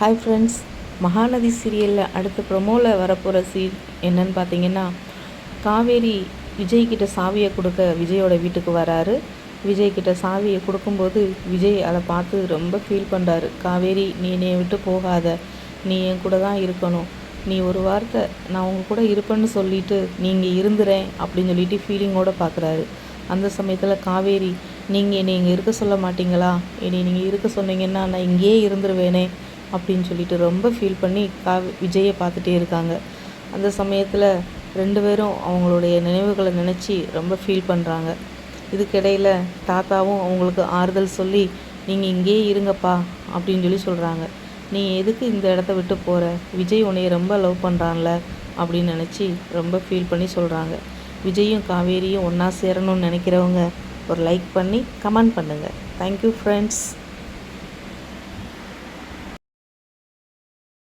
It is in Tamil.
ஹாய் ஃப்ரெண்ட்ஸ் மகாநதி சீரியலில் அடுத்த ப்ரொமோவில் வரப்போகிற சீன் என்னன்னு பார்த்தீங்கன்னா காவேரி விஜய்கிட்ட சாவியை கொடுக்க விஜயோட வீட்டுக்கு வராரு. விஜய்கிட்ட சாவியை கொடுக்கும்போது விஜய் அதை பார்த்து ரொம்ப ஃபீல் பண்ணுறாரு காவேரி நீ என்னை விட்டு போகாத. நீ என் கூட தான் இருக்கணும். நீ ஒரு வார்த்தை நான் உங்க கூட இருப்பேன்னு சொல்லிட்டு நீங்கள் இருந்துறேன் அப்படின்னு சொல்லிட்டு ஃபீலிங்கோடு பார்க்குறாரு. அந்த சமயத்தில் காவேரி நீங்கள் என்னை இங்கே இருக்க சொல்ல மாட்டீங்களா? என்னை நீங்கள் இருக்க சொன்னீங்கன்னா நான் இங்கேயே இருந்துருவேனே. அப்படின்னு சொல்லிட்டு ரொம்ப ஃபீல் பண்ணி கா விஜயை பார்த்துட்டே இருக்காங்க. அந்த சமயத்தில் ரெண்டு பேரும் அவங்களுடைய நினைவுகளை நினச்சி ரொம்ப ஃபீல் பண்ணுறாங்க இதுக்கிடையில் தாத்தாவும் அவங்களுக்கு ஆறுதல் சொல்லி நீங்கள் இங்கேயே இருங்கப்பா அப்படின்னு சொல்லி சொல்கிறாங்க நீ எதுக்கு இந்த இடத்த விட்டு போகிற விஜய் உன்னைய ரொம்ப லவ் பண்ணுறான்ல அப்படின்னு நினச்சி ரொம்ப ஃபீல் பண்ணி சொல்கிறாங்க விஜயும் காவேரியும் ஒன்றா சேரணும்னு நினைக்கிறவங்க ஒரு லைக் பண்ணி கமெண்ட் பண்ணுங்கள் தேங்க்யூ ஃப்ரெண்ட்ஸ்